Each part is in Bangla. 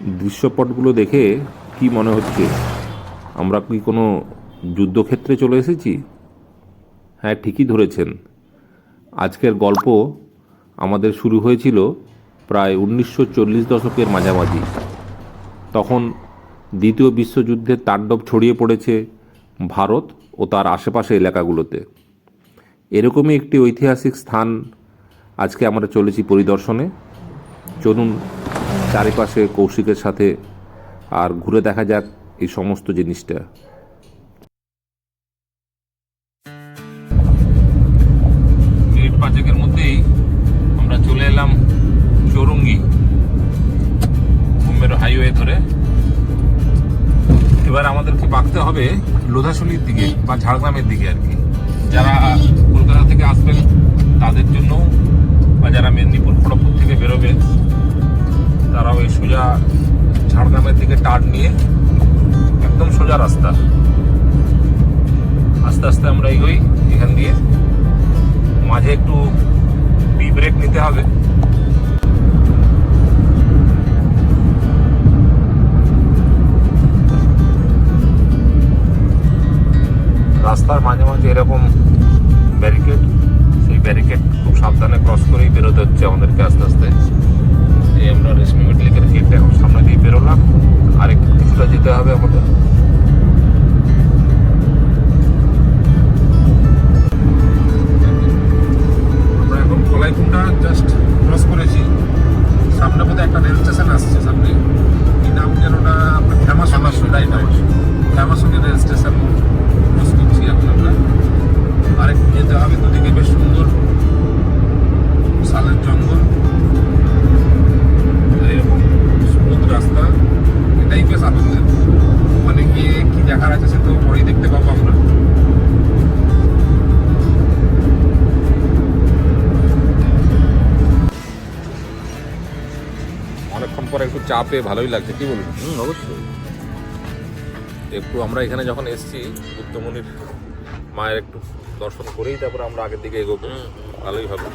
দৃশ্যপটগুলো দেখে কি মনে হচ্ছে? আমরা কি কোনো যুদ্ধক্ষেত্রে চলে এসেছি? হ্যাঁ ঠিকই ধরেছেন। আজকের গল্প আমাদের শুরু হয়েছিল প্রায় উনিশশো চল্লিশ দশকের মাঝামাঝি। তখন দ্বিতীয় বিশ্বযুদ্ধের তাণ্ডব ছড়িয়ে পড়েছে ভারত ও তার আশেপাশে এলাকাগুলোতে। এরকমই একটি ঐতিহাসিক স্থান আজকে আমরা চলেছি পরিদর্শনে। চলুন চারিপাশে কৌশিকের সাথে আর ঘুরে দেখা যাক এই সমস্ত জিনিসটা। মিনিট পাঁচেকের মধ্যেই আমরা চলে এলাম চৌরঙ্গি, মুম্বের হাইওয়ে ধরে। এবার আমাদেরকে বাঁকতে হবে লোধাশলির দিকে বা ঝাড়গ্রামের দিকে আর কি। যারা কলকাতা থেকে আসবেন, তাদের জন্য বা যারা মেদিনীপুর, খড়গপুর থেকে বেরোবে তারাও এই সোজা ঝাড়গ্রামের দিকে টার্ন নিয়ে একদম সোজা রাস্তা। আস্তে আস্তে আমরা এগোই এখান দিয়ে। মাঝে একটু বি ব্রেক নিতে হবে। রাস্তার মাঝে মাঝে এরকম ব্যারিকেড সেই ব্যারিকেড খুব সাবধানে ক্রস করেই বেরোতে হচ্ছে আমাদেরকে আস্তে আস্তে। এই আমরা রেশমি মেটলিকের গেটটা এখন সামনে দিয়ে বেরোলাম। আর একটু কিছুটা যেতে হবে আমাদের। আমরা এখন কলাইকুণ্ডা জাস্ট ক্রস করেছি। সামনে বোধহয় একটা রেল স্টেশন আসছে সামনে। কি নাম যেন ওটা? ফেমাস রাইট ফেমাসুনি রেল স্টেশন ক্রস করছি এখন আমরা। আরেকটু যেতে হবে দুদিকে বেশ সুন্দর। শালের জঙ্গল। রাস্তা এটাই বেশ আনন্দের। মানে গিয়ে কি দেখার আছে সে তো পরেই দেখতে পাবো আমরা। অনেকক্ষণ পরে একটু চা পেয়ে ভালোই লাগছে কি বলুন হুম অবশ্যই। একটু আমরা এখানে যখন এসেছি বুদ্ধমণির মায়ের একটু দর্শন করেই তারপর আমরা আগের দিকে এগোবো। ভালোই হবে।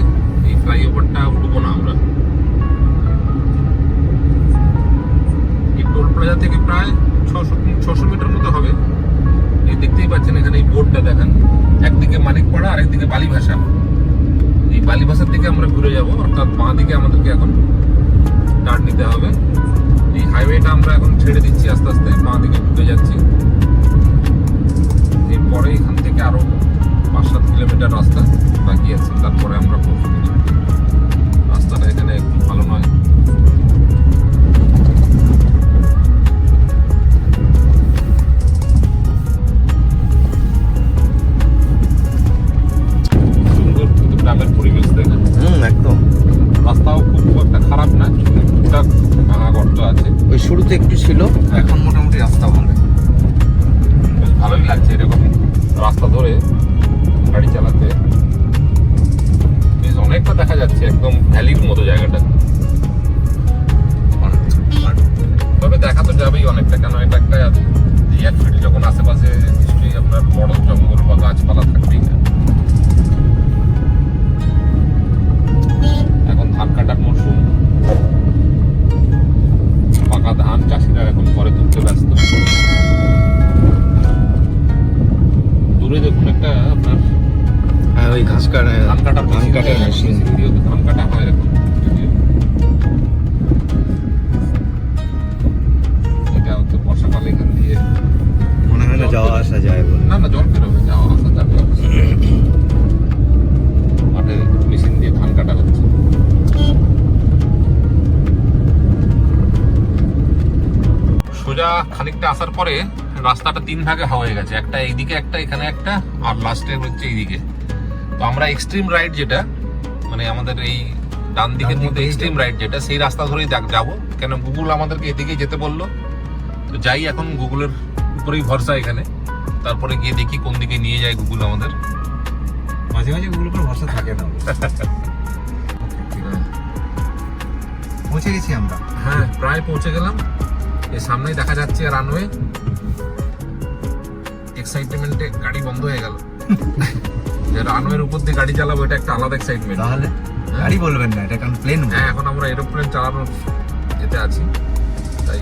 আছে এই ফ্লাইওভারটা উঠবো না আমরা। এই টোল প্লাজা থেকে প্রায় ছশো ছশো মিটার মতো হবে। এই দেখতেই পাচ্ছেন এখানে এই বোর্ডটা দেখেন। একদিকে মানিকপাড়া আর একদিকে বালিভাষা। এই বালিভাষার দিকে আমরা ঘুরে যাব, অর্থাৎ বাঁ দিকে আমাদেরকে এখন টার্ন নিতে হবে। এই হাইওয়েটা আমরা এখন ছেড়ে দিচ্ছি আস্তে আস্তে, বাঁ দিকে ঢুকে যাচ্ছি। এরপরে এখান থেকে আরও পাঁচ সাত কিলোমিটার রাস্তা। বাকি আছে তারপরে আমরা পৌঁছবো রাস্তাটা এখানে একটু ভালো নয়। গ্রামের পরিবেশ হুম একদম। রাস্তাও খুব একটা খারাপ না টুকটাক ভাঙা গর্ত আছে। ওই শুরুতে একটু ছিল এখন মোটামুটি রাস্তা ভালো। বেশ ভালোই লাগছে এরকম রাস্তা ধরে গাড়ি চালাতে। অনেকটা দেখা যাচ্ছে একদম ভ্যালির মতো জায়গাটা। তবে দেখা তো যাবেই অনেকটা, কেন এটা একটা যখন আশেপাশে নিশ্চয়ই আপনার বড় জঙ্গল বা গাছপালা থাকবেই। না বেরোবে যাওয়া মাঠে মেশিন দিয়ে ধান কাটা হচ্ছে সোজা খানিকটা আসার পরে রাস্তাটা তিন ভাগে হয়ে গেছে। একটা এইদিকে একটা এখানে একটা আর লাস্টে হচ্ছে এইদিকে। তো আমরা এক্সট্রিম রাইড যেটা মানে আমাদের এই ডান দিকের মধ্যে এক্সট্রিম রাইড যেটা সেই রাস্তা ধরেই যাব। কেন গুগল আমাদেরকে এদিকেই যেতে বলল। তো যাই এখন গুগলের উপরেই ভরসা এখানে। তারপরে গিয়ে দেখি কোন দিকে নিয়ে যায় গুগল আমাদের। মাঝে মাঝে ওগুলো উপর ভরসা থাকে না। পৌঁছে গেছি আমরা। হ্যাঁ প্রায় পৌঁছে গেলাম। এই সামনেই দেখা যাচ্ছে রানওয়ে এক্সাইটমেন্টে গাড়ি বন্ধ হয়ে গেল। যে রানওয়ের উপর দিয়ে গাড়ি চালাবো এটা একটা আলাদা এক্সাইটমেন্ট তাহলে গাড়ি বলবেন না এটা কারণ প্লেন হ্যাঁ এখন আমরা এরোপ্লেন চালানোর এতে আছি। তাই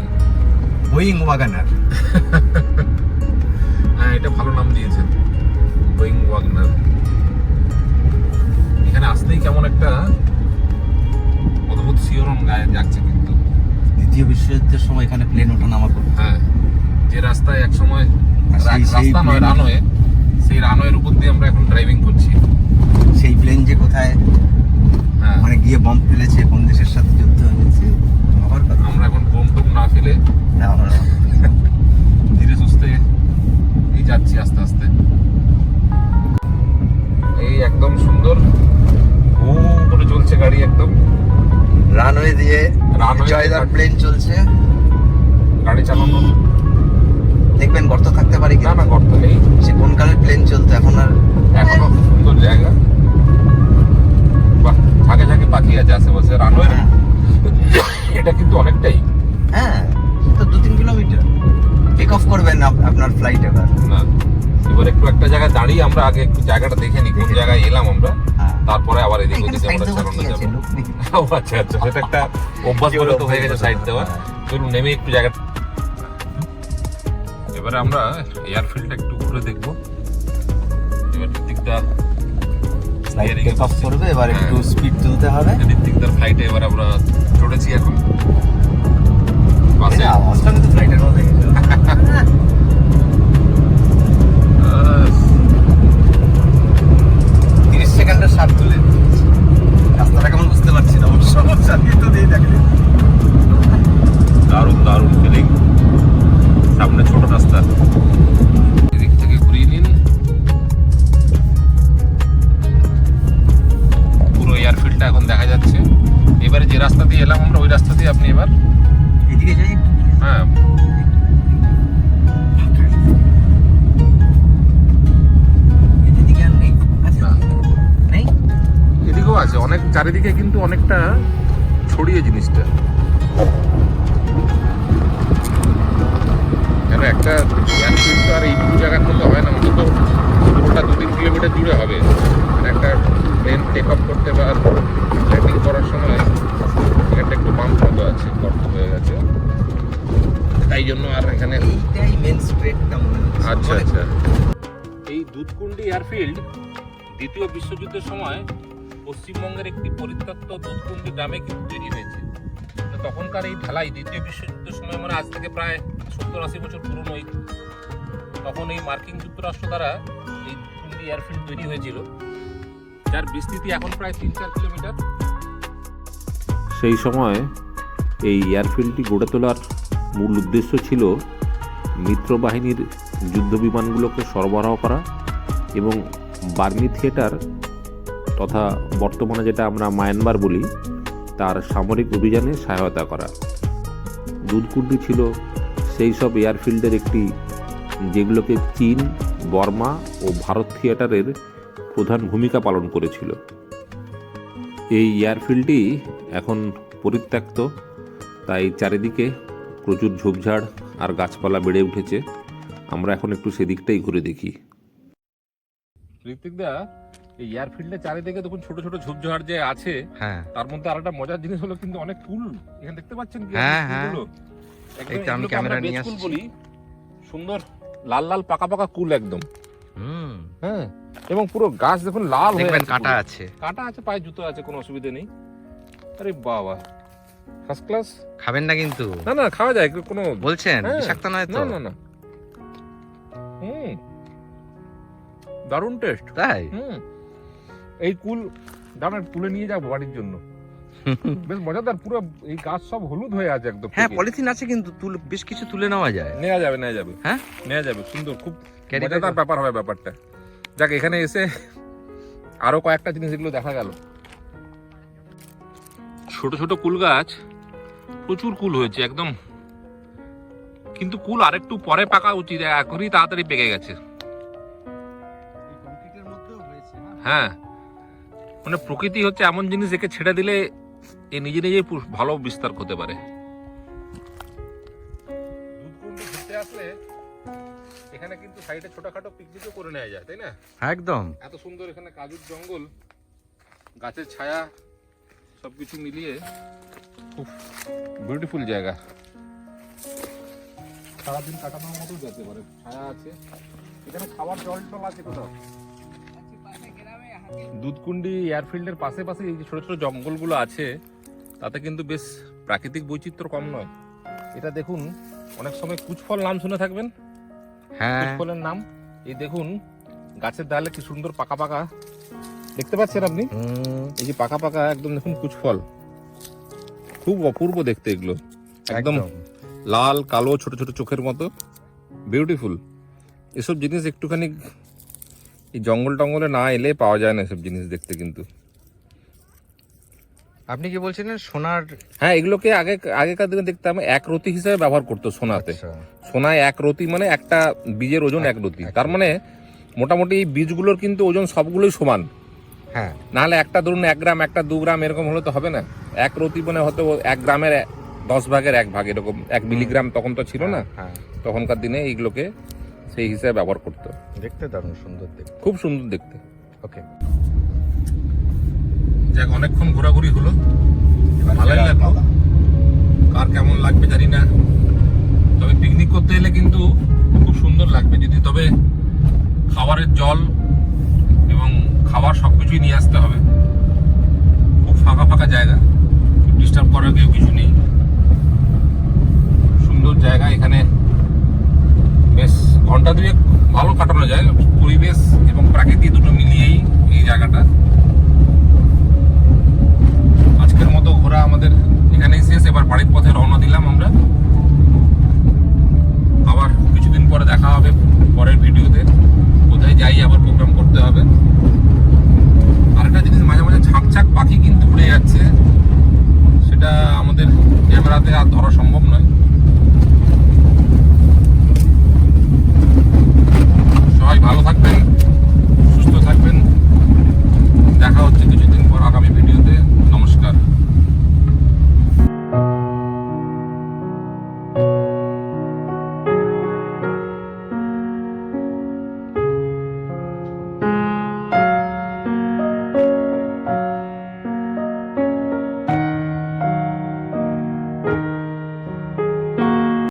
বোয়িং ওয়াগানার হ্যাঁ এটা ভালো নাম দিয়েছেন বোয়িং ওয়াগনার এখানে আসতেই কেমন একটা অদ্ভুত শিওরন গায়ে যাচ্ছে কিন্তু। দ্বিতীয় বিশ্বযুদ্ধের সময় এখানে প্লেন ওঠা নামা করতো। হ্যাঁ যে রাস্তায় এক সময় রাস্তা নয় রানওয়ে সেই রানওয়ের উপর দিয়ে আমরা এখন ড্রাইভিং করছি। সেই প্লেন যে কোথায় হ্যাঁ। মানে গিয়ে বম্ব ফেলেছে কোন দেশের সাথে যুদ্ধ হয়েছে আমরা এখন বোম টোম না ফেলে ধীরে সুস্থে যাচ্ছি আস্তে আস্তে। এই একদম সুন্দর। ও করে চলছে গাড়ি একদম। রানওয়ে দিয়ে জয়দার প্লেন চলছে। গাড়ি চালানো। দেখবেন গর্ত থাকতে পারে না না গর্ত নেই। সে কোন কালের প্লেন চলতো এখন আর এখনও সুন্দর জায়গা। বাহ ঝাঁকে ঝাঁকে পাখি আছে আশেপাশে রানওয়ে। হ্যাঁ। এটা কিন্তু অনেকটাই। হ্যাঁ তো দু তিন কিলোমিটার। টেক অফ করবেন আপ- আপনার ফ্লাইট এবার। না এবার একটু একটা জায়গায় দাঁড়িয়ে আমরা আগে একটু জায়গাটা দেখে নিই কোন জায়গায় এলাম আমরা। হ্যাঁ। তারপরে আবার এদিক ওদিকে আমরা চালানো যাবে। আচ্ছা আচ্ছা সেটা একটা অভ্যাস বলে তো হয়ে গেছে সাইড দেওয়া। চলুন নেমে একটু জায়গা এবারে আমরা এয়ারফিল্ডটা একটু ঘুরে দেখব। এবার ঋতিকদা ফ্লাইট টেক অফ। করবে এবার একটু হ্যাঁ। স্পিড তুলতে হবে। ঋতিকদার ফ্লাইটে এবার আমরা চড়েছি এখন। বাসে। আওয়াজটা কিন্তু ফ্লাইটের মধ্যে thẳng nữa চারিদিকে কিন্তু অনেকটা ছড়িয়ে জিনিসটা। কেন একটা এয়ারফিল্ড তো আর এইটুকু জায়গার মধ্যে হয় না অন্তত পুরোটা দু তিন কিলোমিটার জুড়ে হবে। মানে একটা প্লেন টেক অফ করতে বা ল্যান্ডিং করার সময় এখানটা একটু বাম্প মতো আছে গর্ত হয়ে গেছে। তাই জন্য আর এখানে এইটাই মেন স্ট্রেটটা মনে হচ্ছে। আচ্ছা আচ্ছা। এই দুধকুন্ডি এয়ারফিল্ড দ্বিতীয় বিশ্বযুদ্ধের সময় পশ্চিমবঙ্গের একটি পরিত্যক্ত দুধকুন্ডি গ্রামে কিন্তু তৈরি হয়েছে। তখনকার এই ঢালাই দ্বিতীয় বিশ্বযুদ্ধের সময় মানে আজ থেকে প্রায় সত্তর আশি বছর পুরনো এই তখন এই মার্কিন যুক্তরাষ্ট্র দ্বারা এই দুধকুন্ডি এয়ারফিল্ড তৈরি হয়েছিল, যার বিস্তৃতি এখন প্রায় তিন চার কিলোমিটার। সেই সময় এই এয়ারফিল্ডটি গড়ে তোলার মূল উদ্দেশ্য ছিল মিত্র বাহিনীর যুদ্ধ বিমানগুলোকে সরবরাহ করা এবং বার্মি থিয়েটার তথা বর্তমানে যেটা আমরা মায়ানমার বলি, তার সামরিক অভিযানে সহায়তা করা। দুধকুন্ডি ছিল সেই সব এয়ারফিল্ডের একটি, যেগুলোকে চীন, বর্মা ও ভারত থিয়েটারের প্রধান ভূমিকা পালন করেছিল। এই এয়ারফিল্ডটি এখন পরিত্যক্ত, তাই চারিদিকে প্রচুর ঝোপঝাড় আর গাছপালা বেড়ে উঠেছে। আমরা এখন একটু সেদিকটাই ঘুরে দেখি। ঋতিকদা এই এয়ারফিল্ডের চারিদিকে দেখুন ছোট ছোট ঝোপঝাড় যে আছে হ্যাঁ। তার মধ্যে আরেকটা মজার জিনিস হলো কিন্তু অনেক কুল এখানে দেখতে পাচ্ছেন কি? হ্যাঁ, হ্যাঁ। একদম এই তো আমি ক্যামেরা নিয়ে আসছি। বলি সুন্দর লাল লাল পাকা পাকা কুল একদম। হুম। হ্যাঁ এবং পুরো গাছ দেখুন লাল হয়ে দেখবেন কাটা আছে। কাটা আছে পায়ে জুতো আছে কোনো অসুবিধা নেই। আরে বাবা ফার্স্ট ক্লাস খাবেন না কিন্তু। না না খাওয়া যায় কোনো বলছেন হ্যাঁ। বিষাক্ত নয় তো? না না না। হুম। দারুণ টেস্ট তাই? হুম। এই কুল দাঁড়ান তুলে নিয়ে যাব বাড়ির জন্য। বেশ মজাদার পুরো এই গাছ সব হলুদ হয়ে আছে একদম হ্যাঁ পলিথিন আছে কিন্তু তুলে বেশ কিছু তুলে নেওয়া যায়। নেওয়া যাবে নেওয়া যাবে। হ্যাঁ? নেওয়া যাবে সুন্দর খুব মজাদার ব্যাপার হবে ব্যাপারটা। যাক এখানে এসে আরও কয়েকটা জিনিস এগুলো দেখা গেল। ছোট ছোট কুল গাছ প্রচুর কুল হয়েছে একদম। কিন্তু কুল আরেকটু পরে পাকা উচিত এখনই তাড়াতাড়ি পেকে গেছে। কংক্রিটের মধ্যেও হয়েছে না? হ্যাঁ। মানে প্রকৃতি হচ্ছে এমন জিনিস একে ছেড়ে দিলে এ নিজে নিজেই ভালো বিস্তার করতে পারে। ঘুরতে আসলে এখানে কিন্তু সাইডে ছোটখাটো পিকনিকও করে নেওয়া যায় তাই না? একদম। এত সুন্দর এখানে কাজুর জঙ্গল গাছের ছায়া সবকিছু মিলিয়ে খুব বিউটিফুল জায়গা। সারাদিন কাটানোর মতো যেতে পারে ছায়া আছে। এখানে খাবার জল টল আছে কোথাও? দুধকুন্ডি এয়ারফিল্ডের পাশে পাশে এই যে ছোট ছোট জঙ্গলগুলো আছে তাতে কিন্তু বেশ প্রাকৃতিক বৈচিত্র্য কম নয়। এটা দেখুন অনেক সময় কুচফল নাম শুনে থাকবেন? হ্যাঁ। কুচফলের নাম? এই দেখুন গাছের ডালে কি সুন্দর পাকা পাকা দেখতে পাচ্ছেন আপনি? এই যে পাকা পাকা একদম দেখুন কুচফল। খুব অপূর্ব দেখতে এগুলো। একদম লাল কালো ছোট ছোট চোখের মতো। বিউটিফুল এসব জিনিস একটুখানি এই জঙ্গল টঙ্গলে না এলে পাওয়া যায় না এসব জিনিস দেখতে কিন্তু। আপনি কি বলছিলেন সোনার? হ্যাঁ এগুলোকে আগে আগেকার দিনে দেখতাম এক রতি হিসেবে ব্যবহার করতো সোনাতে। আচ্ছা, সোনায় এক রতি মানে একটা বীজের ওজন এক রতি। তার মানে মোটামুটি এই বীজগুলোর কিন্তু ওজন সবগুলোই সমান। হ্যাঁ। নাহলে একটা ধরুন এক গ্রাম একটা দু গ্রাম এরকম হলে তো হবে না। এক রতি মানে হয়তো এক গ্রামের দশ ভাগের এক ভাগ এরকম। এক মিলিগ্রাম তখন তো ছিল না। হ্যাঁ। তখনকার দিনে এইগুলোকে সেই হিসেবে ব্যবহার করতো। দেখতে দারুণ সুন্দর দেখতে। খুব সুন্দর দেখতে। ওকে যাক অনেকক্ষণ ঘোরাঘুরি হলো। ভালোই লাগল। কার কেমন লাগবে জানি না। তবে পিকনিক করতে এলে কিন্তু খুব সুন্দর লাগবে। যদি তবে খাবারের জল এবং খাবার সবকিছুই নিয়ে আসতে হবে। খুব ফাঁকা ফাঁকা জায়গা। ডিস্টার্ব করার কেউ কিছু নেই। সুন্দর জায়গা এখানে। বেশ ঘণ্টা দুয়েক ভালো কাটানো যায় পরিবেশ এবং প্রাকৃতিক দুটো মিলিয়েই এই জায়গাটা।